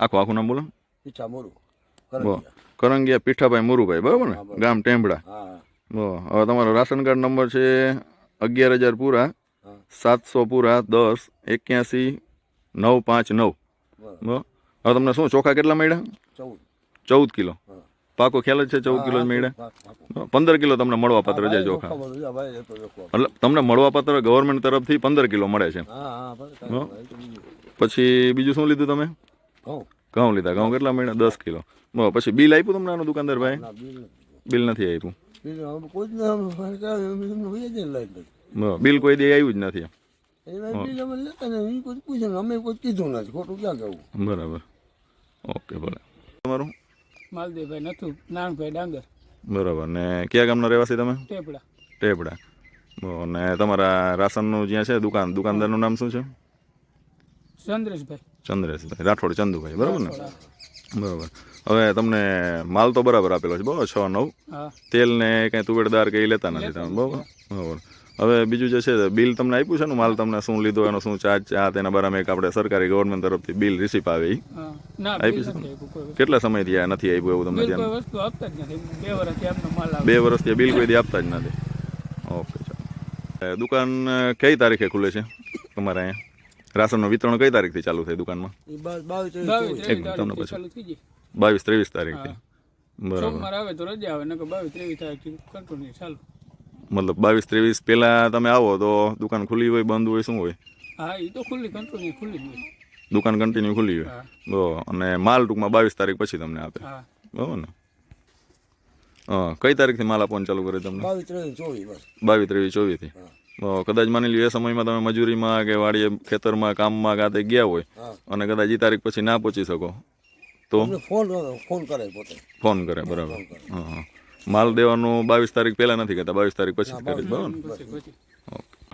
આખું આખું નામ બોલો. પીઠા મોરું. કરંગિયા. પીઠાભાઈ મોરુભાઈ બરાબર ને? ગામ ટેમ્બડા બો હવે તમારો રાશન કાર્ડ નંબર છે અગિયાર હજાર પૂરા સાતસો પૂરા દસ એક્યાસી નવ પાંચ નવ. બો. હવે તમને શું ચોખા કેટલા મળ્યા? ચૌદ. કિલો. પાકો ખ્યાલ જ છે ચૌદ કિલો મળ્યા? પંદર કિલો તમને મળવા પાત્ર છે ચોખા. એટલે તમને મળવા પાત્ર ગવર્મેન્ટ તરફથી પંદર કિલો મળે છે. પછી બીજું શું લીધું તમે? ઘઉં. લીધા. ઘઉં કેટલા મહિના દસ કિલો. પછી બિલ આપ્યું તમને આનું દુકાનદાર ભાઈ બિલ નથી. બિલ નથી આપ્યું. બિલ કોઈ દે આવ્યું જ નથી અમે લેતા ને એ કોઈ પૂછે ને અમે કોઈ કીધું ખોટું ક્યાં કહેવું? બરાબર. ઓકે ભલે. તમારું? માલદેવભાઈ નથુ નાનભાઈ ડાંગર. બરાબર. ને કયા ગામના રહેવાસી તમે? ટેપડા. ટેપડા. બરાબર ને તમારા રાશનનું જ્યાં છે દુકાન? દુકાનદારનું નામ શું છે? ચંદ્રેશભાઈ. ચંદ્રેશભાઈ. રાઠોડ ચંદુભાઈ. બરાબર ને? બરાબર. હવે તમને માલ તો બરાબર આપેલો છે બરાબર? છ નવ. તેલ ને કાંઈ તુવેડદાર કંઈ લેતા નથી તમે બરાબર? બરાબર. હવે બીજું જે છે બિલ તમને આપ્યું છે ને માલ તમને શું લીધો એનો શું ચાર્જ આ તેના બારામાં એક આપણે સરકારી ગવર્મેન્ટ તરફથી બિલ રિસીપ આવે એ આપ્યું આપી છે? કેટલા સમયથી આ નથી આપ્યું એવું તમને ધ્યાન? બે વર્ષથી બિલ કોઈ દી આપતા જ નથી. ઓકે ચાલો. દુકાન કઈ તારીખે ખુલે છે? તમારે અહીંયા? રાશનનું વિતરણ કઈ તારીખથી ચાલુ થાય દુકાનમાં? બાવીસ ત્રેવીસ બાવીસ ત્રેવીસ તમને તારીખથી બરાબર. આવે તો રજા આવે નકર બાવીસ ત્રેવીસ તારીખથી નહીં ચાલુ. મતલબ બાવીસ ત્રેવીસ પહેલાં તમે આવો તો દુકાન ખુલ્લી હોય બંધ હોય શું હોય? હા એ તો ખુલ્લી કન્ટિન્યુ ખુલ્લી હોય. દુકાન કન્ટિન્યુ ખુલ્લી હોય. બરાબર અને માલ ટૂંકમાં બાવીસ તારીખ પછી તમને આપે. બરાબર ને? હા કઈ તારીખથી માલ આપવાનું ચાલુ કરે તમને? બાવીસ ત્રેવીસ ચોવીસ બાવીસ ત્રેવીસ ચોવીસથી. હા. કદાચ માની લ્યો એ સમયમાં તમે મજૂરીમાં કે વાડીએ ખેતરમાં કામમાં કાતે ગયા હોય અને કદાચ એ તારીખ પછી ના પહોંચી શકો તો? ફોન ફોન કરે પોતે. ફોન કરે બરાબર. હા હા. માલ દેવાનું બાવીસ તારીખ પહેલા નથી કહેતા બાવીસ તારીખ પછી કરી બરાબર ને? પછી. પછી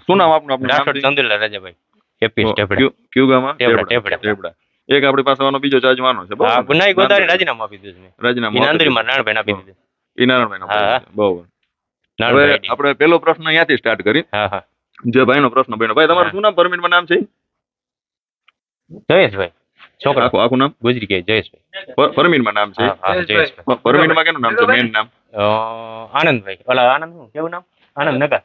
શું નામ આપનું આપનું રાઠોડ ચંદુલા રાજાભાઈ. એપી ટેપડા ક્યુ ગામમાં? ટેપડા, ટેપડા. એક આપણી પાસે આનો બીજો ચાર્જ વાનો છે બરાબર? ગુનાઈ ગોદારી રાજીનામું આપી દીધું છે રાજીનામું નાંદરીમાં નારાયણભાઈ આપી દીધું ઈ નારાયણભાઈનો હા. બરાબર. આપણે પેલો પ્રશ્ન અહીંયાથી સ્ટાર્ટ કરી હા હા. જે ભાઈનો પ્રશ્ન બન્યો. ભાઈ તમારું શું નામ? પરમિટમાં નામ છે? જયેશભાઈ. છોકરા. આખું આખું નામ? ગુજરી કે જયેશભાઈ. પર- પરમીનમાં નામ છે? જયેશભાઈ. પરમીનમાં કેનું નામ છે? મેન નામ? આનંદભાઈ. ઓલા આનંદ શું? કેવું નામ? આનંદ નગા.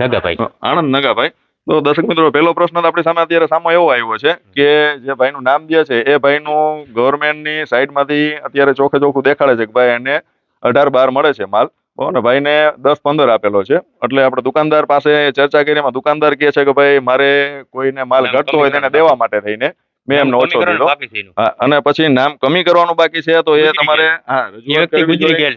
નગાભાઈ. અ, આણંદ નગાભાઈ. તો દર્શક મિત્રો પહેલો પ્રશ્ન તો આપણી સામે અત્યારે સામે એવો આવ્યો છે કે જે ભાઈનું નામ જે છે એ ભાઈનું ગવર્મેન્ટની સાઈડમાંથી અત્યારે ચોખે ચોખ્ખું દેખાડે છે કે ભાઈ એને અઢાર બાર મળે છે માલ. બરાબર ને ભાઈને દસ પંદર આપેલો છે. એટલે આપણે દુકાનદાર પાસે ચર્ચા કરી એમાં દુકાનદાર કહે છે કે ભાઈ મારે કોઈને માલ ઘટતો હોય તેને દેવા માટે થઈને મેં એમને ઓછો દીધો અને પછી નામ કમી કરવાનું બાકી છે તો એ તમારે હા રજૂઆત કરવી જોઈએ.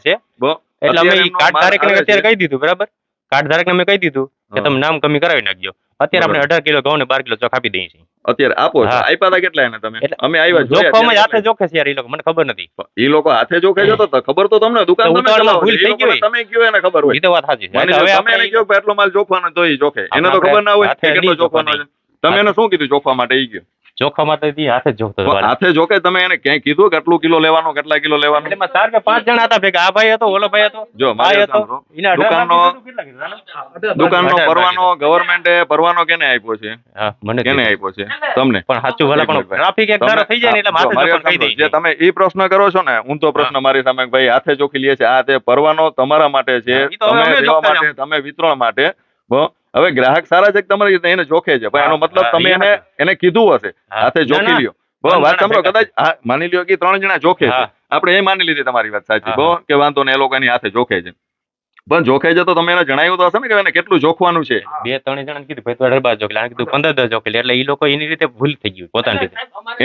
એટલે અમે કાર્ડ ધારકને અત્યારે કહી દીધું બરાબર? કાર્ડ ધારકને અમે કહી દીધું કે. તમે નામ કમી કરાવી નાખજો. અત્યારે આપણે અઢાર કિલો ઘઉં ને બાર કિલો ચોખા આપી દઈએ છીએ. અત્યારે આપો છો. આપ્યા હતા કેટલા એને તમે? અમે આવ્યા જોયા જોખવામાં જ હાથે જોખે છે યાર એ લોકો મને ખબર નથી. એ લોકો હાથે જોખે જતો તો ખબર તો તમને દુકાન તમે ભૂલ થઈ ગઈ. તમે કયો એને ખબર હોય? એ તો વાત સાચી છે. એટલે હવે તમે એને કયો આટલો માલ જોખવાનો તો એ જોખે. એને તો ખબર ના હોય કેટલો જોખવાનો છે. તમે એને શું કીધું? જોખવા માટે એ ગયો. જોખમાં તો હાથે જોખતો હાથે જોખે? તમે એને ક્યાંય કીધું કે આટલું કિલો લેવાનો કેટલા કિલો લેવાનો? એટલે ચાર કે પાંચ જણા હતા ભેગા. આ ભાઈ હતો ઓલો ભાઈ હતો. જો ભાઈ હતો. દુકાનનો? દુકાનનો પરવાનો ગવર્મેન્ટે પરવાનો કેને આપ્યો છે? મને કેને. આપ્યો છે? તમને? પણ સાચું ભલે પણ. ટ્રાફિક એક ધારો થઈ જાય ને એટલે માથે જોખમ કહી સાંભળો. જે તમે ઈ પ્રશ્ન કરો છો ને હું તો પ્રશ્ન મારી સામે ભાઈ હાથે જોખી લે છે. આ તે પરવાનો તમારા માટે છે તમે માટે તમે વિતરણ માટે હવે ગ્રાહક સારા છે કે તમારી એને જોખે છે? ભાઈ એનો મતલબ તમે એને એને કીધું હશે. હાથે જોખી લ્યો. વાત સાંભળો કદાચ માની લ્યો કે ત્રણ જણા જોખે છે. આપણે એ માની લીધી તમારી વાત સાચી. બહુ કે વાંધો ને એ લોકો એની હાથે જોખે છે. પણ જોખે છે તો તમે એને જણાવ્યું તો હશે ને કે એને કેટલું જોખવાનું છે? બે ત્રણ જણા કીધું ભાઈ તું અઢાર બાર કીધું પંદર દસ જોકેલી એટલે એ લોકો એની રીતે ભૂલ થઈ ગયું પોતાની રીતે.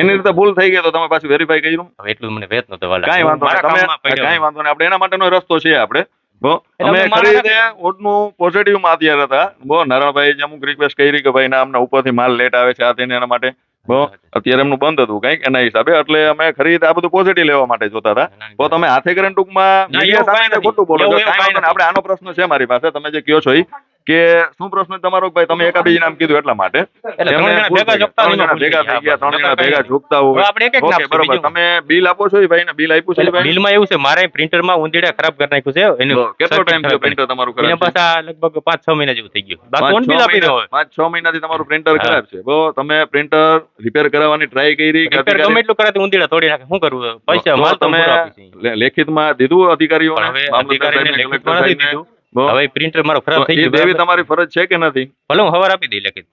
એની રીતે ભૂલ થઈ ગઈ તો તમે પાછું વેરીફાઈ કર્યું હવે એટલું મને વેત નતો વાલા. કાંઈ વાંધો કઈ નહીં. કામમાં તમે પડ્યો. કાંઈ વાંધો નહીં. આપણે એના માટેનો રસ્તો છે આપણે. અમે અમે મારા ખરી રીતે રાખી ઓટનું પોઝિટિવમાં અત્યારે હતા. બો નારાયણભાઈ અમુક રિક્વેસ્ટ કરી કે ભાઈ ના અમને ઉપરથી માલ લેટ આવે છે આ તેને એના માટે. બો અત્યારે એમનું બંધ હતું કંઈક એના હિસાબે. એટલે અમે ખરીદ આ બધું પોઝિટિવ લેવા માટે જોતા હતા. તો તમે હાથે કરીને ટૂંકમાં મીડિયા સામે ખોટું બોલો છો આપણે આનો પ્રશ્ન છે મારી પાસે તમે જે કયો છો ઈ. કે શું પ્રશ્ન તમારો ભાઈ? તમે એકાબીજી નામ કીધું એટલા માટે? ભેગા થઈ ગયા ત્રણ જણા ભેગા ઝૂકતા હોય. આપણે એક એક ઓકે બરોબર. તમે બિલ આપો છો એ ભાઈને? બિલ આપ્યું છે બિલમાં એવું છે મારે પ્રિન્ટરમાં ઊંધીડા ખરાબ કરી નાખ્યું છે એનું કેટલો ટાઈમ થયો પ્રિન્ટર તમારું ખરાબ? લગભગ પાંચ છ મહિના જેવું થઈ ગયું. બાકી બિલ આપી મહિના- પાંચ છ મહિનાથી તમારું પ્રિન્ટર ખરાબ છે. બો તમે પ્રિન્ટર રિપેર કરાવવાની ટ્રાય કરી રિપેર ગમે એટલું કરાતી ઊંધીડા તોડી નાખે. શું કરવું? પૈસા માલ તમે લેખિતમાં લેખિતમાં દીધું અધિકારીઓને? પણ અધિકારીને લેખિતમાં નથી દીધું. હવે પ્રિન્ટર મારો ખરાબ થઈ ગયું દેવી તમારી ફરજ છે કે નથી? ભલે હું હવાર આપી દઈ લખી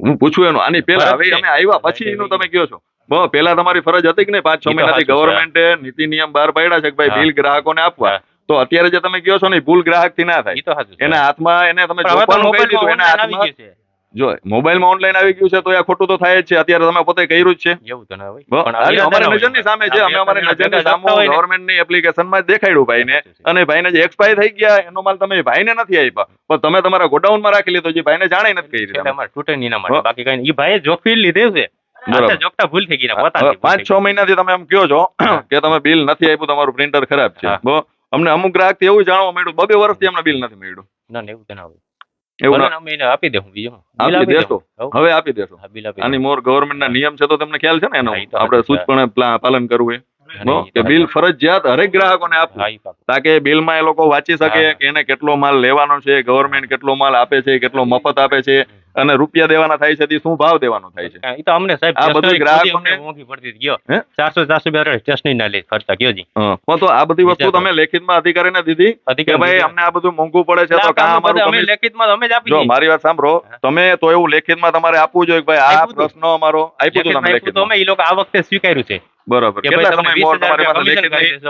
હું પૂછું એનું. આની પેલા હવે. અમે આવ્યા પછી એનું તમે કહો છો. બરાબર પેલા તમારી ફરજ હતી કે નહીં? પાંચ છ મહિનાથી ગવર્મેન્ટે નીતિ નિયમ બહાર પાડ્યા છે કે ભાઈ બિલ ગ્રાહકોને આપવા. તો અત્યારે જે તમે કહો છો ને ભૂલ ભૂલ ગ્રાહકથી ના થાય. એના હાથમાં એને તમે એના હાથમાં. જો મોબાઈલમાં ઓનલાઈન આવી ગયું છે તો એ ખોટું તો થાય જ છે. અત્યારે તમે પોતે કર્યું જ છે. એવું તો ના હોય. અમારી નજરની સામે છે. અમે અમારી નજરની સામે ગવર્મેન્ટની એપ્લિકેશનમાં દેખાડ્યું ભાઈને. અને ભાઈને જે એક્સપાયર થઈ ગયા એનો માલ તમે ભાઈને નથી આપ્યા. પણ તમે તમારા ગોડાઉનમાં રાખી લીધો જે ભાઈને જાણે નથી કહી એટલે તમે. અમારે તૂટે નહીં માટે. બાકી કઈ. ઈ ભાઈએ જોખમી લીધે છે. ભૂલ થઈ ગઈ પાંચ છ મહિનાથી તમે એમ કહો છો કે તમે બિલ નથી આપ્યું તમારું પ્રિન્ટર ખરાબ છે. અમને અમુક ગ્રાહક એવું જાણવા મળ્યું બબે વર્ષથી અમને બિલ નથી મળ્યું. ના ના એવું તો ના હોય. એવું ના અમે એને આપી દેવું બીજું. આપી દેશો હવે. આપી દેશો આની મોર ગવર્મેન્ટ ના નિયમ છે તો તમને ખ્યાલ છે ને એનો? પણ આપણે. સૂચપણે પ્લા- પાલન કરવું એ. કે બિલ ફરજિયાત હરેક ગ્રાહકોને આપવું. તાકે બિલમાં એ લોકો વાંચી શકે કે એને કેટલો માલ લેવાનો છે ગવર્મેન્ટ કેટલો માલ આપે છે કેટલો મફત આપે છે અને રૂપિયા દેવાના થાય છે તે શું ભાવ દેવાનો થાય છે? એ તો અમને સાહેબ આ બધું ગ્રાહકોને- મોંઘી પડતી ગયો. હે? ચારસો ચારસો બે સ્ટેશનરી ના લે ખર્ચા ગયો જી. હં. તો આ બધી વસ્તુ. તમે લેખિતમાં અધિકારીને દીધી કે ભાઈ અમને આ બધું મોંઘું પડે છે તો ના, અમારું અમે લેખિતમાં અમે જ આપી જો મારી વાત સાંભળો તમે તો એવું લેખિતમાં તમારે આપવું જોઈએ કે ભાઈ આ પ્રશ્ન અમારો આપ્યું હતું તમે લેખિતમાં તો અમે એ લોકો આ વખતે સ્વીકાર્યું છે. બરોબર. કેટલા સમય મોર તમારી પાસે લેખિત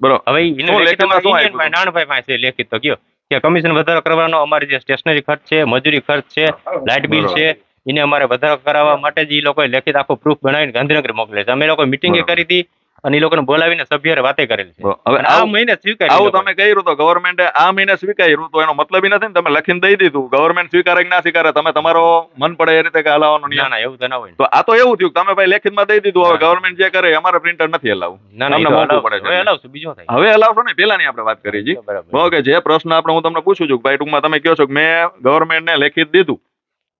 બરોબર હવે લેખિત લેખિતમાં નાનભાઈ પાસે લેખિત તો કયો કે કમિશન વધારો કરવાનો અમારી જે સ્ટેશનરી ખર્ચ છે મજૂરી ખર્ચ છે લાઇટ બિલ છે એને અમારે વધારો કરાવવા માટે જ એ લોકોએ લેખિત આખો પ્રૂફ બનાવીને ગાંધીનગર મોકલે છે. અમે લોકો મિટિંગ કરી હતી અને એ લોકોને બોલાવીને સભ્યરે વાતે કરેલી છે. હવે આ મહિને સ્વીકારી આવું. તમે કર્યું તો ગવર્મેન્ટે આ મહિને સ્વીકાર્યું તો એનો મતલબ નથી ને તમે લખીને દઈ દીધું. ગવર્મેન્ટ સ્વીકારે કે ના સ્વીકારે તમે તમારો મન પડે એ રીતે હલાવવાનો ના ના એવું તો ના હોય. તો આ તો એવું થયું કે તમે ભાઈ લેખિતમાં દઈ દીધું હવે. ગવર્મેન્ટ જે કરે અમારે પ્રિન્ટર નથી હલાવવું ના ના પડે હવે હલાવશું બીજો થાય. હવે હલાવશો ને પેલાની આપણે વાત કરી જી. બરાબર. બરાબર જે પ્રશ્ન આપણે હું તમને પૂછું છું ભાઈ ટૂંકમાં તમે કહો છો કે મેં ગવર્મેન્ટને લેખિત દીધું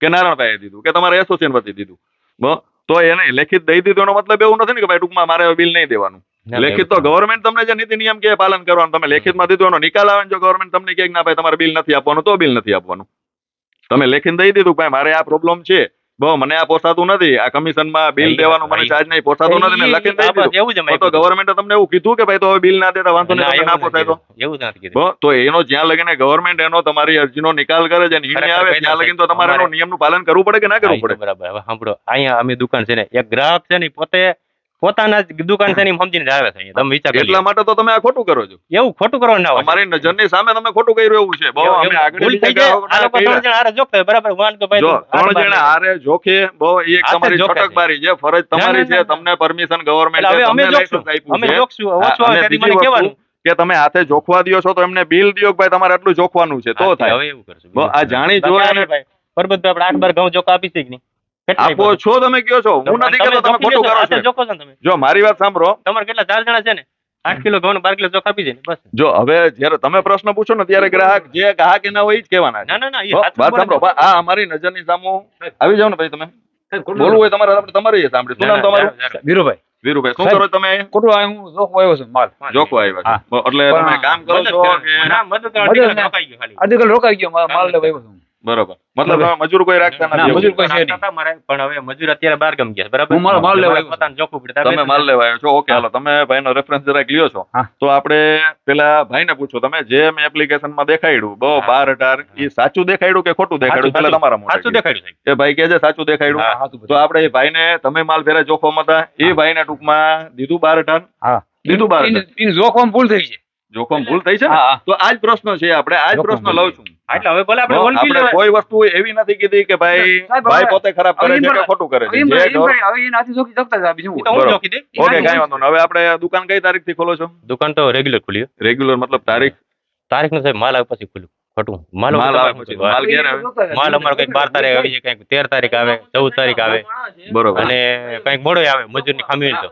કે નારાયણભાઈએ દીધું કે તમારે એસોસિએશન વતી દીધું? તો એને લેખિત દઈ દીધું એનો મતલબ એવું નથી ને કે ભાઈ ટૂંકમાં મારે બિલ નહીં દેવાનું. લેખિત તો ગવર્મેન્ટ તમને જે નીતિ નિયમ કે પાલન કરવાનું. તમે લેખિતમાં દીધું એનો નિકાલ આવે જો ગવર્મેન્ટ તમને કહે કે ના ભાઈ તમારે બિલ નથી આપવાનું તો બિલ નથી આપવાનું. તમે લેખિત દઈ દીધું ભાઈ મારે આ પ્રોબ્લેમ છે. બહુ મને આ પોસાતું નથી. આ કમિશનમાં બિલ દેવાનો મને ચાર્જ નહીં પોસાતું નથી ને ઈ- દઈ દીધું. એવું જ તો ગવર્મેન્ટે તમને એવું કીધું કે ભાઈ તો હવે બિલ ના દેતા વાંધો નહીં ના, તમને ના પોસાય તો. એવું નથી કીધું. તો એનો જ્યાં લગીને ગવર્મેન્ટ એનો તમારી અરજીનો નિકાલ કરે છે નિર્ણય આવે ત્યાં લગીને તો તમારે એનો નિયમનું પાલન કરવું પડે કે ના કરવું પડે? બરાબર હવે સાંભળો અહીંયા અમે દુકાન છે ને એક ગ્રાહક છે ને પોતે પોતાના દુકાન છે સમજીને જ આવે છે તમે વિચાર એટલા માટે તો તમે આ ખોટું કરો છો એવું ખોટું કરવાનું ના અમારી નજરની સામે તમે ખોટું કર્યું એવું છે બહુ અમે આગળ થઈ ગયા આ લોકો ત્રણ જણા હારે જોખે બરાબર વાન તો ભાઈ ત્રણ જણા હારે જોખે બહુ એક તમારી છે. છટકબારી છે ફરજ તમારી છે. તમને પરમિશન હવે અમે તમને. લાયસન્સ આપ્યું અમે જોખશું. ઓછો આવે ત્યારે મને કહેવાનું. કે તમે હાથે જોખવા દ્યો છો તો એમને બિલ દો કે ભાઈ તમારે આટલું જોખવાનું છે તો થાય હવે એવું કરશું. આ જાણી બાકી ને પરબત આપણે આઠ બાર ઘઉં જોખ આપી છે કે નહીં? આપો છો તમે કયો છો? હું નથી કહેતો તમે ખોટું કરો છો? જોકો છો. તમે. જો મારી વાત સાંભળો. તમારે કેટલા? ચાર જણા છે ને? આઠ કિલો ઘઉં બાર કિલો ચોખા આપી છે બસ. જો હવે જયારે તમે પ્રશ્ન પૂછો ને ત્યારે ગ્રાહક જે ગ્રાહક એના હોય એ જ કહેવાના ના ના ના વાત સાંભળો. આ અમારી નજરની સામું આવી જાવ ને ભાઈ તમે. બોલવું હોય તમારે આપણે તમારી સાંભળી શું નામ તમારું. વીરુભાઈ વીરુભાઈ શું કરો તમે? ખોટું હું જોખો આવ્યો છું માલ. જોખો આવ્યા એટલે તમે કામ કરો છો કે ના, મદદ મદદ રોકાઈ ગયો ખાલી. અડધી કલાક રોકાઈ ગયો માલ લેવા આવ્યો છું બરોબર. મતલબ મજૂર કોઈ રાખતા ના, નથી. મજૂર કોઈ છે નહીં. મારે, પણ હવે મજૂર અત્યારે બાર ગમ ગયા બરાબર? હું માલ લેવા પોતાને જોખવું પડે તમે માલ લેવા આવ્યો છો? ઓકે હાલો તમે ભાઈનો રેફરન્સ જરાક લ્યો છો. તો આપણે પેલા ભાઈને પૂછો. તમે જે મેં એપ્લિકેશનમાં દેખાડ્યું બહુ બાર અઢાર એ સાચું દેખાડ્યું કે ખોટું દેખાડ્યું? પેલા તમારા સાચું દેખાડ્યું એ ભાઈ કે છે સાચું દેખાડ્યું. તો આપણે એ ભાઈને તમે માલ ફેરા જોખવામાં હતા. એ. ભાઈને ટૂંકમાં દીધું બાર અઢાર? દીધું બાર એની ભૂલ થઈ છે. જોખમ ભૂલ થઈ છે તો આજ પ્રશ્ન છે આપણે આજ પ્રશ્ન લઉં છું. એટલે હવે ભલે આપણે લેવાય. કોઈ વસ્તુ એવી નથી કીધી કે ભાઈ ભાઈ પોતે ખરાબ કરે છે કે ખોટું કરે છે. જે હવે એનાથી જોખી શકતા હતા બીજું હું જોકી દે ઓકે કાઈ વાંધો નહીં. હવે આપણે દુકાન કઈ તારીખથી ખોલો છો? દુકાન તો રેગ્યુલર ખુલી રેગ્યુલર મતલબ તારીખ? તારીખ નથી સાહેબ માલ આવે પછી ખુલ્લું ખોટું. માલ માલ આવે પછી. માલ? ઘેર આવે? માલ અમારો કંઈક બાર તારીખ આવી જાય કંઈક તેર તારીખ આવે ચૌદ તારીખ આવે. બરોબર. અને કંઈક મોડો આવે મજૂરની ખામી તો.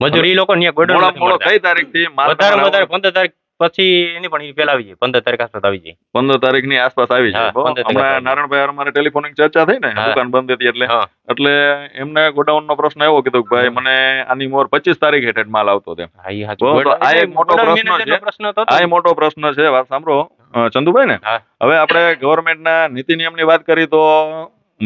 મજૂર ઈ લોકો ન્યા ગોડાઉન મોડો કઈ તારીખથી માલ વધારે વધારે પંદર તારીખ પછી એની પણ ઈ આવી જાય પંદર તારીખ આસપાસ આવી જાય પંદર તારીખની આસપાસ આવી જાય બહુ. 15 તારીખ હમણાં. નારાયણભાઈ અમારે મારે ટેલિફોનિક ચર્ચા થઈ ને દુકાન બંધ હતી એટલે એટલે એમને ગોડાઉન નો પ્રશ્ન એવો કીધો કે ભાઈ મને આની મોર પચીસ તારીખ હેઠળ માલ આવતો તેમ હા ઈ બહુ, સાચું તો આ એક મોટો પ્રશ્ન છે. હતો. આ મોટો પ્રશ્ન છે વાત સાંભળો ચંદુભાઈ ને. હવે આપણે ગવર્મેન્ટના નીતિ નિયમની વાત કરી તો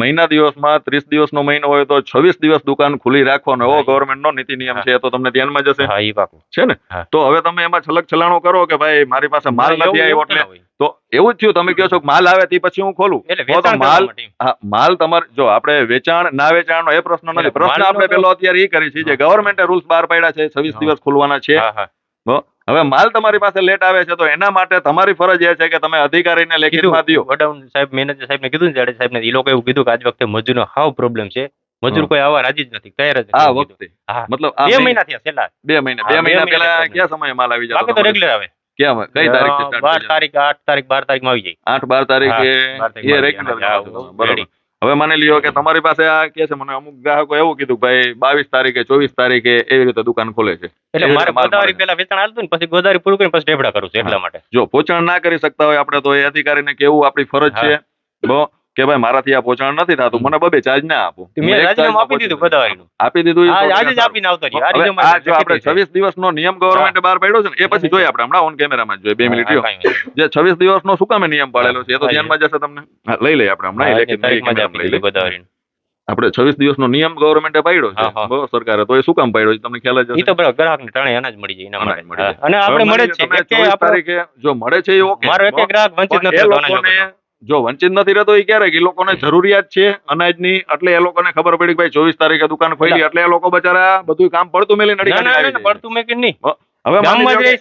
મહિના દિવસમાં ત્રીસ દિવસનો મહિનો હોય તો છવ્વીસ દિવસ દુકાન ખુલ્લી રાખવાનો. એવો ગવર્મેન્ટનો નીતિ નિયમ છે તો તમને ધ્યાનમાં જશે. હા ઈ પાકું છે ને? તો હવે તમે એમાં છલક છલાણો કરો કે ભાઈ મારી પાસે માલ નથી આવ્યો એટલે? તો એવું જ થયું. તમે કહો છો કે માલ આવે તે પછી હું ખોલું. તો માલ માલ તમારે જો આપણે વેચાણ ના વેચાણ એ પ્રશ્ન નથી. પ્રશ્ન આપણે પેલો અત્યારે એ કરી છે જે ગવર્મેન્ટે રૂલ્સ બહાર પાડ્યા છે છવ્વીસ દિવસ ખુલવાના છે. હવે માલ તમારી પાસે લેટ આવે છે તો એના માટે તમારી ફરજ એ છે કે તમે અધિકારીને લેખિતમાં દો ગોડાઉન સાહેબ મેનેજર સાહેબ ને કીધું ને જાડે સાહેબ ને ઈ લોકો એવું કીધું કે આજ વખતે મજૂરનો હાવ પ્રોબ્લેમ છે. મજૂર કોઈ આવા રાજી જ નથી તૈયાર જ આ વખતે? હા. મતલબ બે મહિના થયા છેલ્લા. બે મહિના બે મહિના પહેલા. કયા સમયે માલ આવી જતો બાકી તો રેગ્યુલર આવે. ક્યાં કઈ તારીખ બાર તારીખ આઠ તારીખ બાર તારીખમાં આવી જાય. આઠ બાર તારીખે એ રેગ્યુલર જાય. બરોબર. હવે માની લ્યો કે તમારી પાસે આ કે છે મને અમુક ગ્રાહકો એવું કીધું ભાઈ બાવીસ તારીખે ચોવીસ તારીખે એવી રીતે દુકાન ખોલે છે. એટલે મારે ગોદાવરી પેલા વેચાણ હાલતું ને પછી ગોદાવરી પૂરું કરીને પછી ઢેબડા કરું છું એટલા માટે. જો પોચાણ ના કરી શકતા હોય આપણે તો એ અધિકારીને કેવું આપણી ફરજ છે. બો કે ભાઈ મારાથી આ પહોંચાણ નથી થતું મને બબે ચાર્જ ના આપો. આપી દીધું આપી દીધું આજે જ આપીને આવતો રહ્યો આ જો આપણે દિવસનો નિયમ ગવર્મેન્ટ બહાર પાડ્યો છે ને એ પછી હા. જોઈએ આપણે હમણાં ઓન કેમેરામાં જોઈએ. બે મિનિટ. જે છવ્વીસ દિવસનો શું કામે નિયમ પાડેલો છે? એ તો ધ્યાનમાં જશે તમને? લઈ લઈએ આપણે હમણાં. આપી લઈ લઈએ. દીધું આપણે છવ્વીસ દિવસનો નિયમ ગવર્મેન્ટે પાડ્યો છે. હા, હા. બરોબર સરકારે તો એ શું કામ પાડ્યો છે? તમને ખ્યાલ જ તો બરાબર ગ્રાહકને ટાણે અનાજ મળી જાય એના અનાજ માટે. મળી જાય. અને આપણે મળે છે. કે 24 તારીખે જો મળે છે એ ઓકે મારો એક ગ્રાહક વંચિત નથી જો વંચિત નથી રહેતો એ ક્યારે? કે એ લોકોને જરૂરિયાત છે અનાજની એટલે એ લોકોને ખબર પડી કે ભાઈ ચોવીસ તારીખે દુકાન ખોલી એટલે એ લોકો બચારા બધું કામ પડતું મેલી નડી. પડતું મેં નહીં. હવે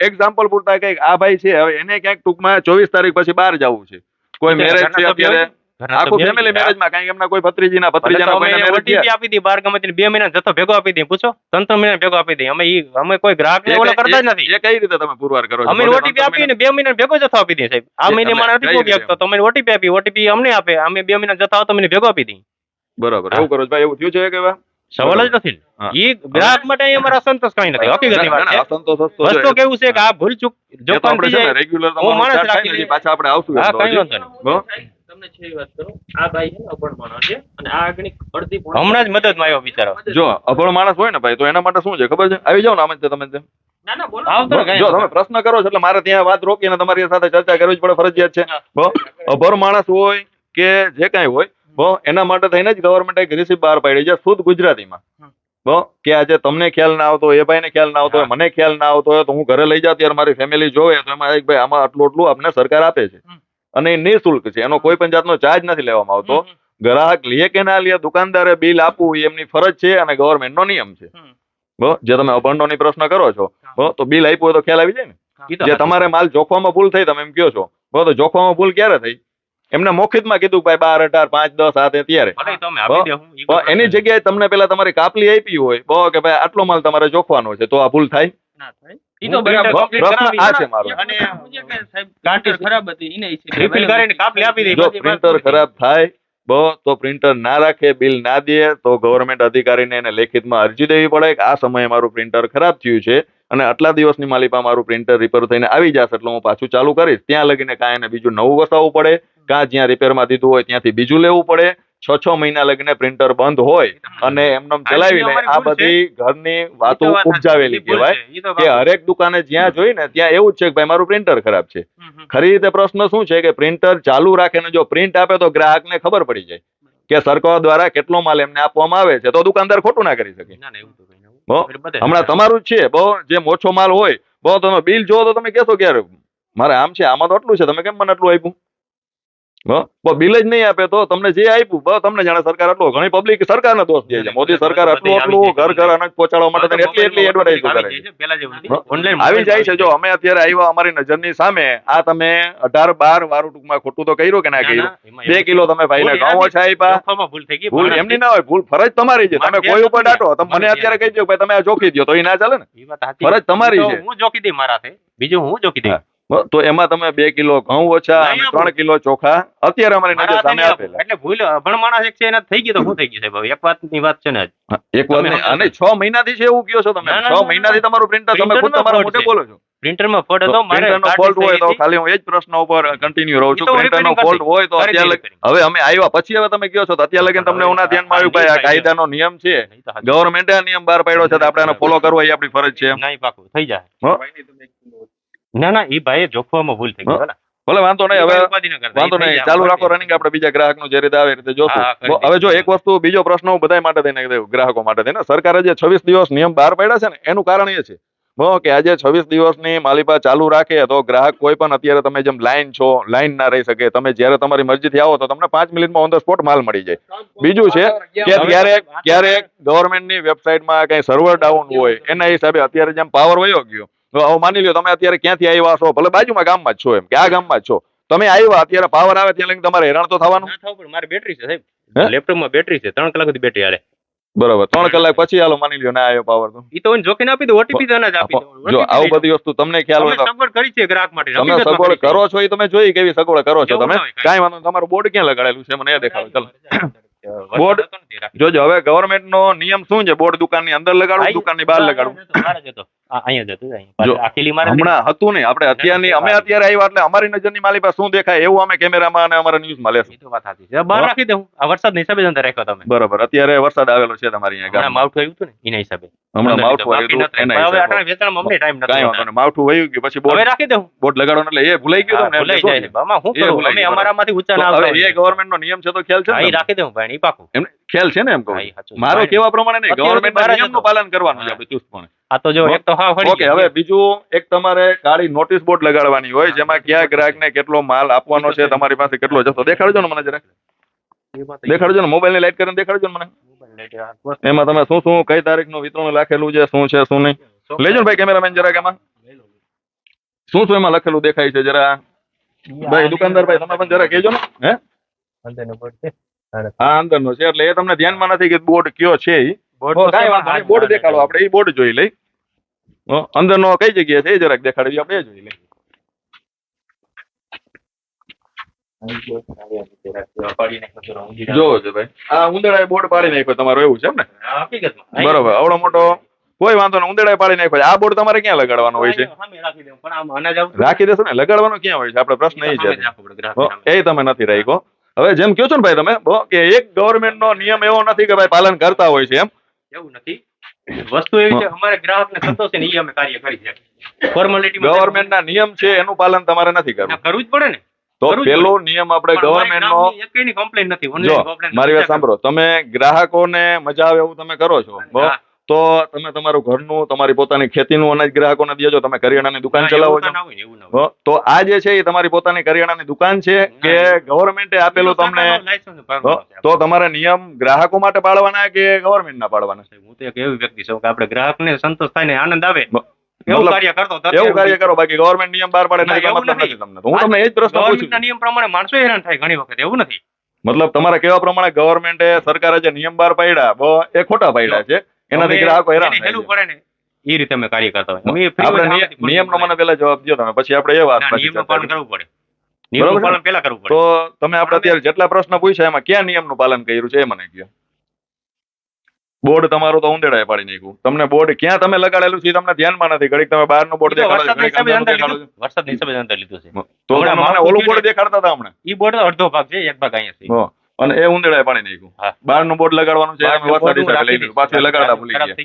એક્ઝામ્પલ પૂરતા કંઈક. આ ભાઈ છે હવે એને ક્યાંક ટૂંકમાં ચોવીસ તારીખ પછી બહાર જવું છે. કોઈ મેરેજ છે અત્યારે. આખું ફેમિલી મેરેજમાં કાંઈક એમના કોઈ ભત્રીજીના ભત્રીજાના કોઈના આપી દી બાર ગમે બે મહિના જથ્થો ભેગો આપી દઈએ પૂછો? ત્રણ ત્રણ મહિના ભેગો આપી દઈએ અમે ઈ અમે કોઈ ગ્રાહક ને ઓલો કરતા જ નથી. એ કઈ રીતે તમે પુરવાર કરો અમે ઓટીપી આપી ને બે મહિના ભેગો જથ્થો આપી દઈએ સાહેબ આ મહિને તમે નથી કોઈ પહોંચી રીતે શકતો તો અમે ઓટીપી આપી ઓટીપી અમને આપે. અમે બે મહિના જથ્થો આવતો મને ભેગો આપી દઈએ. બરાબર. એવું કરો ભાઈ એવું થયું છે કે સવાલ જ નથી. એ ગ્રાહક માટે અમારા અસંતોષ કઈ નથી. હકીકતની વાત છે. વસ્તુ કેવું છે કે આ ભૂલ ચૂક જો થઈ જાય રેગ્યુલર હું માણસ હજી પાછા આપણે આવશું હા કઈ વાંધો નહીં. તમને છેલ્લી વાત કરું આ ભાઈ છે ને અભણ માણસ છે અને આ આગળ અડધી હમણાં જ મદદમાં આવ્યો બિચારો. જો અભણ માણસ હોય ને ભાઈ તો એના માટે શું છે? ખબર છે? આવી જાઓ ને આમ તમે તેમ. ના ના બોલો. જો તમે પ્રશ્ન કરો છો એટલે મારે ત્યાં વાત રોકીને તમારી સાથે ચર્ચા કરવી જ પડે ફરજિયાત છે. અભણ માણસ હોય કે જે કાંઈ હોય બહુ એના માટે થઈને જ ગવર્મેન્ટ એક રિસીપ બહાર પાડી છે શુદ્ધ ગુજરાતીમાં. બો કે આજે તમને ખ્યાલ ના આવતો હોય, એ ભાઈને ખ્યાલ ના આવતો હોય મને ખ્યાલ ના આવતો હોય તો હું ઘરે લઈ જાઉં ત્યારે મારી ફેમિલી જોવે તો એમાં એક ભાઈ આમાં આટલું આટલું આપને સરકાર આપે છે. અને એ નિઃશુલ્ક છે. એનો કોઈ પણ જાતનો ચાર્જ નથી લેવામાં આવતો. ગ્રાહક લે કે ના લે દુકાનદારે બિલ આપવું એ એમની ફરજ છે અને ગવર્મેન્ટનો નિયમ છે. જે તમે અભણનો પ્રશ્ન કરો છો તો બિલ આપ્યું હોય તો ખ્યાલ આવી જાય ને? જે તમારે માલ જોખવામાં ભૂલ થઈ તમે એમ કહો છો. બહુ તો જોખવામાં ભૂલ ક્યારે થઈ? એમને મોખિતમાં કીધું ભાઈ બાર અઢાર પાંચ દસ તે ત્યારે. એની જગ્યાએ તમને પેલા તમારી કાપલી આપી હોય બહુ કે ભાઈ આટલો માલ તમારે જોખવાનો છે તો આ ભૂલ થાય. ના થાય. ઈ તો બરાબર printer complete પ્રશ્ન કરાવી. આ છે મારો. અને શું છે કે સાહેબ printer ખરાબ હતી એને હિસાબે કરીને કાપલી આપી દઈ જો પ્રિન્ટર ખરાબ થાય બહુ તો પ્રિન્ટર ના રાખે બિલ ના દે તો ગવર્મેન્ટ અધિકારીને એને લેખિતમાં અરજી દેવી પડે કે આ સમયે મારું પ્રિન્ટર ખરાબ થયું છે અને આટલા દિવસની માલિકા મારું પ્રિન્ટર રિપેર થઈને આવી જશે એટલે હું પાછું ચાલુ કરીશ. ત્યાં લગીને કાંઈ એને બીજું નવું વસાવવું પડે. કાં જ્યાં રિપેરમાં દીધું હોય ત્યાંથી બીજું લેવું પડે. છ છ મહિના લગીને પ્રિન્ટર બંધ હોય અને એમને અમારી આ બધી ઘરની વાતો. ઉપજાવેલી કહેવાય કે હરેક દુકાને જ્યાં જોઈ ને ત્યાં એવું જ છે કે ભાઈ મારું પ્રિન્ટર ખરાબ છે. ખરી રીતે પ્રશ્ન શું છે કે પ્રિન્ટર ચાલુ રાખે ને જો પ્રિન્ટ આપે તો ગ્રાહકને ખબર પડી જાય કે સરકાર દ્વારા કેટલો માલ એમને આપવામાં આવે છે. તો દુકાનદાર ખોટું ના કરી શકે. હમણાં તમારું જ છે. બહુ જેમ ઓછો માલ હોય બહુ તમે બિલ જોવો તો તમે કહેશો કે મારે આમ છે આમાં તો આટલું છે. તમે કેમ મને આટલું આપ્યું? બિલ જ નહીં આપે તો તમને જે આપ્યું તમને જાણે સરકાર આટલું ઘણી પબ્લિક સરકારને દોષ દે છે. મોદી સરકાર આટલું આટલું ઘર ઘર અનાજ પહોંચાડવા માટે એટલી એટલી એડવર્ટાઇઝ કરે આવી જાય છે જો અમે અત્યારે આવ્યા અમારી નજરની સામે આ તમે અઢાર બાર વારું ટૂંકમાં ખોટું તો કર્યું કે ના કર્યું? બે કિલો તમે ભાઈને ને ઘઉં ઓછા આપ્યા. ભૂલ. એમની ના હોય ભૂલ ફરજ તમારી છે. તમે કોઈ ઉપર ડાટો. તમે મને અત્યારે કહી દો ભાઈ તમે આ જોખી દો તો એ ના ચાલે ને. ફરજ તમારી છે. હું જોખી દઈ મારાથી બીજું હું જોખી દઈ? તો એમાં તમે બે કિલો ઘઉં ઓછા અને ત્રણ કિલો ચોખા. અત્યારે અમારી નજર સામે આપેલા. એટલે ભૂલ અભણ માણસ એક છે એના થઈ ગયું તો શું થઈ ગયું સાહેબ? એક વાતની વાત છે ને એક વાત નહીં અને છ મહિનાથી છે એવું કયો છો તમે? છ મહિના મહિનાથી તમારું પ્રિન્ટર તમે ખુદ તમારા મોઢે બોલો છો. પ્રિન્ટરમાં ફોલ્ટ હતો મારે ફોલ્ટ હોય તો ખાલી હું એ જ પ્રશ્ન ઉપર કન્ટિન્યુ રહું છું. પ્રિન્ટરનો ફોલ્ટ હોય તો અત્યારે હવે અમે આવ્યા પછી હવે તમે કહો છો? તો અત્યારે લગીને તમને ધ્યાનમાં આવ્યું ભાઈ આ કાયદાનો નિયમ છે. ગવર્મેન્ટે આ નિયમ બહાર પાડ્યો છે તો આપણે આને ફોલો કરવો એ આપણી ફરજ છે. પાકું થઈ જાય? ના ના એ ભાઈ જોખવામાં ભૂલ થઈ ગઈ ભલે. વાંધો નહીં હવે ન. વાંધો નહીં ચાલુ રાખો રનિંગ આપણે બીજા ગ્રાહકનું જે રીતે આવે રીતે જોશું. હવે જો એક વસ્તુ બીજો પ્રશ્ન હું બધા માટે થઈને ગ્રાહકો માટે થઈને. સરકારે જે છવ્વીસ દિવસ નિયમ બહાર પાડ્યા છે ને એનું કારણ એ છે. કે આજે છવ્વીસ દિવસની માલિપા ચાલુ રાખે તો ગ્રાહક કોઈ પણ અત્યારે તમે જેમ લાઈન છો લાઈન ના રહી શકે તમે જ્યારે તમારી મરજીથી આવો તો તમને પાંચ મિનિટમાં ઓન ધ સ્પોટ માલ મળી જાય. બીજું છે કે ક્યારેક ક્યારેક ગવર્મેન્ટની વેબસાઇટમાં કઈ સર્વર ડાઉન હોય એના હિસાબે અત્યારે જેમ પાવર વયો ગયો હવે માની લ્યો તમે અત્યારે ક્યાંથી આવ્યા છો? ભલે બાજુમાં ગામમાં જ છો એમ કે આ ગામમાં જ છો. તમે આવ્યા અત્યારે પાવર આવે ત્યાં લઈને તમારે હેરાન તો થવાનું? ના થવું પડે. મારી બેટરી છે સાહેબ. લેપટોપમાં બેટરી છે ત્રણ કલાક સુધી બેટરી હાલે. બરાબર ત્રણ કલાક પછી હાલો માની લ્યો ના આવ્યો પાવર તો. ઈ તો જોખીને આપી દો ઓટીપી તો જ આપી દો. જો આવું બધી વસ્તુ તમને ખ્યાલ હોય તો સગવડ કરી છે ગ્રાહક માટે તમે સગવડ કરો છો એ તમે જોઈ કેવી સગવડ કરો છો તમે? કાંઈ. વાંધો. તમારું બોર્ડ ક્યાં લગાડેલું છે? મને એ દેખાડો ચાલો. બોર્ડ-. જોજો હવે ગવર્મેન્ટ નો નિયમ શું છે? બોર્ડ દુકાનની અંદર લગાડવું દુકાનની બહાર લગાડવું? અહીંયા જ હતું, હમણાં હતું નહીં આપણે અત્યારની અમે અત્યારે આવ્યા એટલે અમારી નજરની માલી પાસે શું દેખાય એવું અમે કેમેરામાં અને અમારા ન્યૂઝમાં લેશું તો વાત સાચી છે. બહાર રાખી દઉં આ વરસાદ હિસાબે જ રાખ્યો તમે બરાબર અત્યારે વરસાદ આવેલો છે તમારી અહીંયા માવઠું આવ્યું હતું ને એના હિસાબે હમણાં માવઠું આવ્યું હતું. એના હવે હિસાબે. આટલા વેચાણમાં અમને ટાઈમ કાંઈ વાંધો માવઠું વયું ગયું પછી બોટ હવે રાખી દઉં બોટ લગાડવાનું એટલે એ ભૂલાઈ ગયું તમને ભૂલાઈ જાય છે. હું કરું? અમે અમારામાંથી ઊંચા ના આવે આવતા એ હોઈએ. ગવર્મેન્ટ નો નિયમ છે તો ખ્યાલ છે ને રાખી દઉં ભાઈ એ પાકું ખ્યાલ છે ને એમ કહું. મારો કેવા પ્રમાણે નહીં ગવર્નમેન્ટ સુધી ગવર્મેન્ટ નિયમનું પાલન કરવાનું છે. આપણે ચુસ્તપણે આ તો જો એક તો હા ફરી ઓકે હવે બીજું એક તમારે કાળી નોટિસ બોર્ડ લગાડવાની હોય જેમાં કયા ગ્રાહકને કેટલો માલ આપવાનો છે તમારી પાસે કેટલો જથ્થો. દેખાડજો ને મને જરાક. દેખાડજો ને મોબાઈલની લાઈટ કરીને દેખાડજો ને મને. એમાં તમે શું શું કઈ તારીખનું વિતરણ લખેલું છે શું છે શું નહીં. લેજો ને ભાઈ કેમેરામેન જરાક એમાં. શું શું એમાં લખેલું દેખાય છે જરા. ભાઈ દુકાનદાર ભાઈ તમે પણ જરા કહેજો ને. હે? હા અંદરનો છે એટલે એ તમને ધ્યાનમાં નથી કે બોર્ડ કયો છે બોર્ડ દેખાડો આપણે એ બોર્ડ જોઈ લઈ. અંદરનો કઈ જગ્યા છે એ જરાક દેખાડવી આપણે જોઈ લઈ જોવો છો ભાઈ. આ ઉંદરડાએ બોર્ડ પાડી નાખ્યો તમારો એવું છે એમ ને? બરોબર આવડો મોટો. કોઈ વાંધો નહીં ઉંદરડાએ પાડી નાખ્યો આ બોર્ડ તમારે ક્યાં લગાડવાનો હોય છે? રાખી દેશો ને લગાડવાનો ક્યાં હોય છે? આપડે પ્રશ્ન એ છે. એ તમે નથી રાખ્યો. હવે જેમ કયો છો ને ભાઈ તમે કે એક ગવર્મેન્ટ નો નિયમ એવો નથી કે ભાઈ પાલન કરતા હોય છે એમ? એવું નથી. વસ્તુ એવી છે અમારે ગ્રાહકને સંતોષે ને એ અમે કાર્ય કરી છે ફોર્માલિટી ગવર્મેન્ટ ના નિયમ છે એનું પાલન તમારે નથી કરવું. કરવું જ પડે ને. તો પેલો નિયમ આપણે પણ અમારી ગવર્મેન્ટ નો ગામની એકેયની complaint નથી મારી વાત સાંભળો તમે ગ્રાહકોને મજા આવે એવું તમે કરો છો. તો તમે તમારું ઘરનું તમારી પોતાની ખેતીનું અનાજ ગ્રાહકોને દેજો. તમે કરિયાણાની દુકાન ચલાવો છો. તો આ જે છે એ તમારી પોતાની કરિયાણાની દુકાન છે કે ગવર્મેન્ટે આપેલું તમને. તો તમારા નિયમ ગ્રાહકો માટે પાડવાના કે ગવર્મેન્ટ ના પાડવાના? હું તો એક એવી વ્યક્તિ છું કે આપણે ગ્રાહકને સંતોષ થાય ને આનંદ આવે. એવું કાર્ય કરતો એવું કાર્ય કરો બાકી ગવર્મેન્ટ નિયમ બહાર પાડે એવું નથી. નથી તમને. હું તમને એ જ પ્રશ્ન પૂછું નિયમ પ્રમાણે માણસો હેરાન થાય ઘણી વખત એવું નથી. મતલબ તમારા કેવા પ્રમાણે ગવર્મેન્ટે સરકારે જે નિયમ બહાર પાડ્યા? એ ખોટા પાડ્યા છે. એનાથી દીકરા આખો હેરાન એને હેલું પડે ને. એ રીતે અમે કાર્ય કરતા હોય. આપણે નિયમ નિય- આમાંથી મને પેલા જવાબ દો તમે પછી આપણે એ વાત ના, નિયમનું પાલન. કરવું પડે. નિયમ? પાલન પેલા કરવું પડે. તો તમે આપણે અત્યારે જેટલા પ્રશ્ન પૂછ્યા એમાં ક્યાં નિયમનું પાલન કર્યું છે એ મને કહો. બોર્ડ તમારું તો ઉંદેડાએ પાડી નાખ્યું. તમને બોર્ડ ક્યાં તમે લગાડેલું છે તમને ધ્યાનમાં નથી. ઘડીક તમે બહારનું બોર્ડ દેખાડો વરસાદ હિસાબે દેખાડો. લીધું. છે. તો મને ઓલું બોર્ડ દેખાડતા હતા હમણાં. એ બોર્ડ અડધો ભાગ છે એક ભાગ અહીંયા છે. અને એ ઉંદેડાએ પાણી નાખ્યું. બારનું બોર્ડ લગાડવાનું છે તમે વરસાદ હિસાબે લઈ લીધું. પાછું લગાડતા ભૂલી ગયા.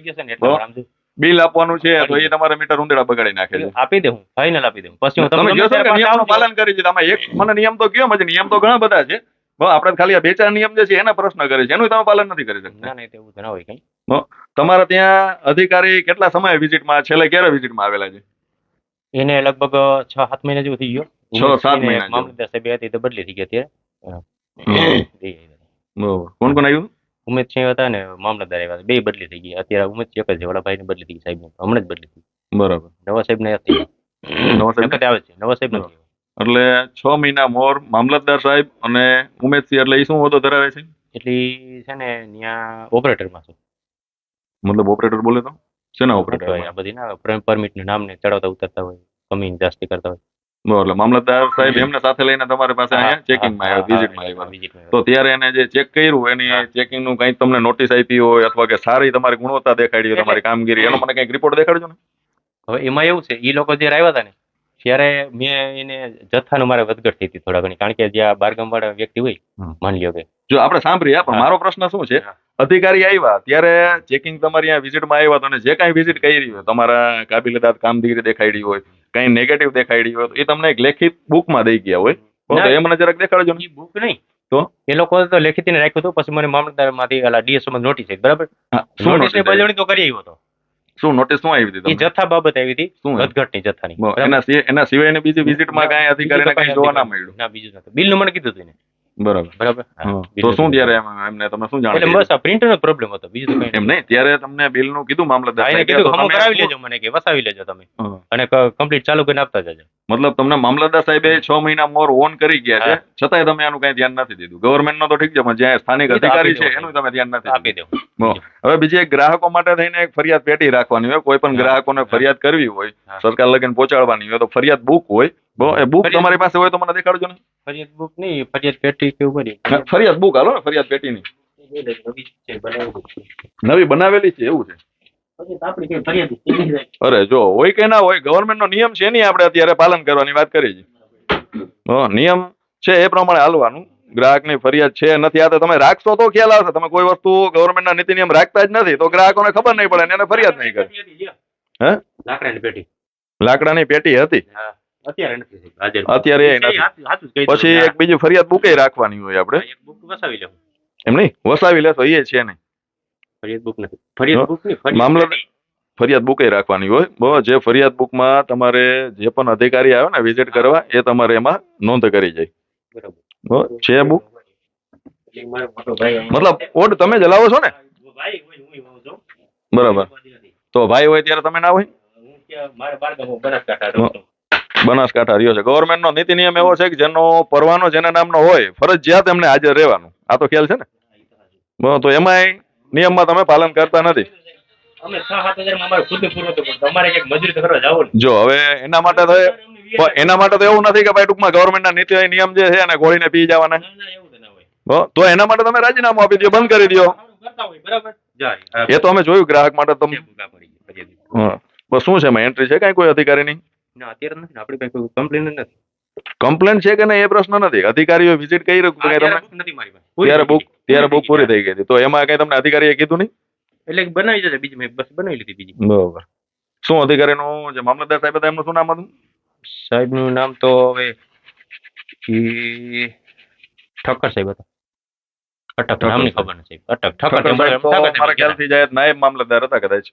જો. બિલ આપવાનું છે તો એ તમારે મીટર ઉંદેડા બગાડી નાખે છે. આપી દે હું ફાઇનલ આપી દઉં પછી હું તમે તમને કહો કે નિયમનું પાલન કરી છે. તમે એક મને નિયમ તો કયો મજે નિયમ તો ઘણા બધા છે. આપણે ખાલી આ બે ચાર નિયમ જે છે એના પ્રશ્ન કરે છે. એનું તમે પાલન નથી કરી. શકતા. ના નહીં એવું ના હોય કઈ. તમારા ત્યાં અધિકારી કેટલા સમય વિઝિટમાં છેલ્લે ક્યારે વિઝિટમાં આવેલા છે? એને લગભગ છ સાત મહિના જેવું થઈ ગયો. છ સાત મહિના. મામલતદાર સાહેબ હતી તો બદલી થઈ ગઈ અત્યારે બરોબર. કોણ કોણ આવ્યું? ઉમેદ સિંહ હતા ને મામલતદાર આવ્યા બે બદલી થઈ ગઈ અત્યારે ઉમેદ સિંહ એક જ છે. વડાભાઈ ને બદલી થઈ સાહેબ. હમણાં જ બદલી થઈ બરાબર. નવા સાહેબ ને હતી. નવા સાહેબ? આવે છે. નવા સાહેબ નથી એટલે છ મહિના મોર મામલતદાર સાહેબ અને ઉમેદસિંહ એટલે એ શું હોદ્દો ધરાવે છે? એટલે છે ને ત્યાં ઓપરેટરમાં છે. મતલબ ઓપરેટર બોલે તો? શેના ઓપરેટર આ બધી ના પરમિટનું નામ ને ચડાવતા ઉતરતા હોય કમી જાસ્તી કરતા હોય. એટલે મામલતદાર સાહેબ એમને સાથે લઈને તમારી પાસે અહીંયા ચેકિંગમાં આવ્યા વિઝિટમાં આવ્યા. તો ત્યારે એને જે ચેક કર્યું એની ચેકિંગનું કઈ તમને નોટિસ આપી હોય અથવા કે સારી તમારી ગુણવત્તા દેખાડી હોય તમારી કામગીરી એનો મને કંઈક રિપોર્ટ દેખાડજો ને. હવે એમાં એવું છે એ લોકો જ્યારે આવ્યા હતા ને ત્યારે મેં એને જથ્થાનું મારે વધઘટ થઈ હતી થોડા ઘણી કારણ કે જ્યાં બારગામ વાળા વ્યક્તિ હોય. માની લ્યો કે. જો આપણે સાંભળીએ પણ મારો પ્રશ્ન શું છે? અધિકારી આવ્યા ત્યારે ચેકિંગ તમારી અહીંયા વિઝિટમાં આવ્યા તો જે કાંઈ વિઝિટ કરી હોય તમારા કાબિલદાદ કામગીરી દેખાડી હોય કંઈ નેગેટિવ દેખાડી હોય તો એ તમને એક લેખિત બુકમાં દઈ ગયા હોય. તો એ મને જરાક દેખાડજો ને. બુક નહીં. તો? એ લોકો તો લેખિતને રાખ્યું હતું પછી મને મામલતદારમાંથી ઓલા ડીએસઓ માં નોટિસ આવી બરાબર નોટિસની બજવણી તો કરી આવ્યો હતો શું નોટિસ શું આવી હતી જથ્થા બાબત આવી હતી શું? વધઘટની જથ્થાની? એના સિવાય એના સિવાયની બીજી વિઝિટમાં કાંઈ અધિકારીને કાંઈ જોવા ના મળ્યું? ના બીજું નતું બિલનું મને કીધું હતું બરાબર. બરાબર? હા, હા. બિલનું તો શું કીધું. ત્યારે એમને તમે શું જાણ એટલે બસ આ પ્રિન્ટર નો પ્રોબ્લેમ હતો. બીજું તો એમ નહીં? ત્યારે તમને બિલનું કીધું મામલતદાર એને કીધું તો કરાવી લેજો મને કે વસાવી લેજો તમે. અને કમ્પ્લીટ ચાલુ કરીને આપતા જજો. મતલબ તમને મામલતદાર સાહેબે છ મહિના મોર ઓન કરી ગયા છે. છતાંય તમે આનું કઈ ધ્યાન નથી દીધું. ગવર્મેન્ટ નો તો ઠીક છે પણ જ્યાં સ્થાનિક અધિકારી છે એનું તમે ધ્યાન નથી આપી. દેવું. હવે બીજી એક ગ્રાહકો માટે થઈને એક ફરિયાદ પેટી રાખવાની હોય. કોઈ પણ ગ્રાહકોને ફરિયાદ કરવી હોય સરકાર લગીને પહોંચાડવાની હોય તો ફરિયાદ બુક હોય. એ બુક તમારી પાસે હોય તો મને દેખાડજો ને. ફરિયાદ બુક નહીં ફરિયાદ પેટી કેવું કરી ફરિયાદ બુક હાલો ને ફરિયાદ પેટી છે. નવી બનાવેલી છે એવું છે. અરે જો હોય કે ના હોય ગવર્મેન્ટ નો નિયમ છે એની આપણે અત્યારે પાલન કરવાની વાત કરી છે. નિયમ છે એ પ્રમાણે હાલવાનું. ગ્રાહકની ફરિયાદ છે નથી આ તો તમે રાખશો તો ખ્યાલ આવશે. તમે કોઈ વસ્તુ ગવર્મેન્ટના નીતિ નિયમ રાખતા જ નથી તો ગ્રાહકોને ખબર નહીં પડે એને ફરિયાદ નહીં કરે. હે? લાકડાની પેટી. લાકડાની પેટી હતી. અત્યારે. પછી એક બીજી ફરિયાદ બુકે રાખવાની હોય આપણે. એમ નહીં? વસાવી લેશો એ છે નહીં. ફરિયાદ book નથી. ફરિયાદ book નહીં, ફરિયાદ ફરિયાદ બુકે રાખવાની હોય. બહુ જે ફરિયાદ બુકમાં તમારે જે પણ અધિકારી આવે ને વિઝિટ કરવા એ તમારે એમાં નોંધ કરી જાય. બરાબર. છે અહીંયા- મતલબ ઓડ તમે જ હલાવો છો ને. બરાબર. તો ભાઈ હોય ત્યારે તમે ના હોય? બનાસકાંઠા રહ્યો છે. ગવર્મેન્ટ નો નીતિ નિયમ એવો છે કે જેનો પરવાનો જેના નામનો હોય ફરજિયાત એમને હાજર રહેવાનું. આ તો ખ્યાલ છે ને? તો એમાંય નિયમમાં તમે પાલન કરતા નથી. જો હવે એના માટે પણ એના માટે તો એવું નથી કે ભાઈ ટૂંકમાં ગવર્મેન્ટના નીતિ નિયમ જે છે એને ગોળીને પી જવાના. તો એના માટે તમે રાજીનામું આપી દો બંધ કરી દો એ તો અમે જોયું ગ્રાહક માટે તમે. બસ શું છે એમાં એન્ટ્રી છે કઈ કોઈ અધિકારીની ના? અત્યારે નથી ને, આપણી કોઈ complaint નથી. કમ્પ્લેન છે કે નહીં એ પ્રશ્ન નથી. અધિકારીઓ વિઝિટ કરી ત્યારે બુક ત્યારે પૂરી બુક પૂરી થઈ ગઈ હતી. તો એમાં કઈ તમને અધિકારીએ કીધું નહીં? એટલે બનાવી જશે બીજી મેં બસ બનાવી લીધી બીજી. બરોબર. શું અધિકારીનું જે મામલતદાર સાહેબ હતા એમનું શું નામ હતું? સાહેબનું નામ તો હવે ઠક્કર સાહેબ હતા. અટક ખબર નથી. અટક ઠક્કર ખ્યાલથી જાય નાયબ મામલતદાર હતા કદાચ.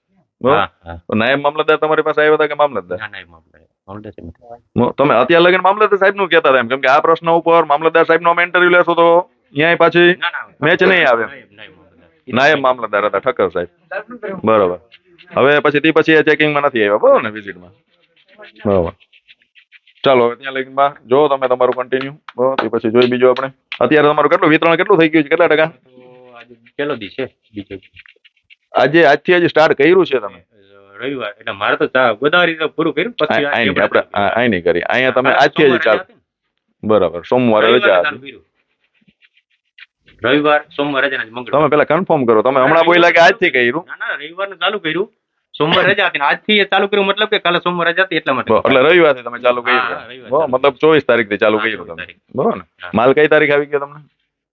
નાયબ તમારી પાસે આવ્યા હતા કે મામલતદાર? તમે અત્યારે લગન મામલતદાર સાહેબનું કેતા હતા એમ કેમ કે આ પ્રશ્ન ઉપર મામલતદાર સાહેબ નો અમે ઇન્ટરવ્યુ લેશો તો અહીંયા પાછી મેચ નહીં આવે. નાયબ- નાયબ મામલતદાર. હતા ઠક્કર સાહેબ. બરોબર. હવે પછી તે પછી ચેકિંગમાં નથી આવ્યા બરોબર ને વિઝિટમાં બરોબર. ચાલો હવે ત્યાં લગીનમાં જો તમે તમારું કન્ટિન્યુ બરોબર? તે પછી જોઈ બીજું આપણે. અત્યારે તમારું કેટલું વિતરણ કેટલું થઈ ગયું છે? કેટલા ટકા? કેટલો દી છે બીજો આજે આજથી આજે સ્ટાર્ટ કર્યું છે તમે. રવિવાર એટલે મારે તો ગોદાવરી તો પૂરું કર્યું પછી આપણે આ- નહીં કરી. અહીંયા તમે આજથી આજે ચાલુ. બરાબર સોમવારે. રજા રવિવારે. રવિવાર સોમવારે રજા તમે પેલા કન્ફર્મ કરો. તમે હમણાં બોલ્યા કે આજથી કર્યું? ના ના રવિવારનું ચાલુ કર્યું. સોમવાર રજા હતી આજથી ચાલુ કર્યું મતલબ કે કાલે સોમવાર રજા હતી એટલા માટે. એટલે રવિવારથી તમે ચાલુ કર્યું. મતલબ ચોવીસ તારીખથી ચાલુ કર્યું તમે. બરોબર ને? માલ કઈ તારીખ આવી ગયો તમને?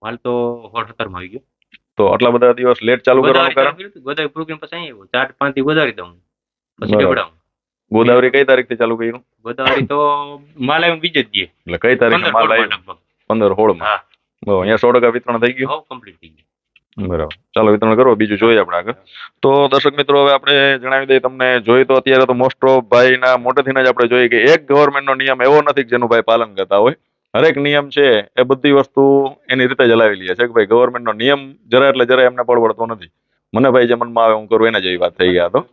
માલ તો સોળ સત્તરમાં આવી ગયો. તો આટલા બધા દિવસ લેટ ચાલુ કરવાનું કારણ? ગોદાવરી પ્રોગ્રામ પછી અહીં આવ્યો. ચાર પાંચથી ગોદાવરી દઉં પછી બરાબર. ગોદાવરી કઈ તારીખથી ચાલુ કર્યું? ગોદાવરી તો માલ આવ્યો બીજે જ દીએ એટલે કઈ તારીખ પંદર માલ સોળમાં પંદર હોળમાં અહીંયા સો ટકા વિતરણ થઈ ગયું? કમ્પ્લીટ થઈ ગયું. બરાબર. ચાલો વિતરણ કરો, બીજું જોઈએ આપણે આગળ. તો દર્શક મિત્રો, હવે આપણે જણાવી દઈએ તમને જોઈ તો અત્યારે તો મોસ્ટ ઓફ ભાઈના મોટેથી જ આપણે જોઈએ કે એક ગવર્મેન્ટનો નિયમ એવો નથી જેનું ભાઈ પાલન કરતા હોય. હરેક નિયમ છે, એ બધી વસ્તુ એની રીતે ચલાવી લે છે કે ભાઈ ગવર્મેન્ટનો નિયમ જરા એટલે જરા એમને પડવડતો નથી. મને ભાઈ જે મનમાં આવે, હું કરું, એના જેવી વાત થઈ ગયા તો.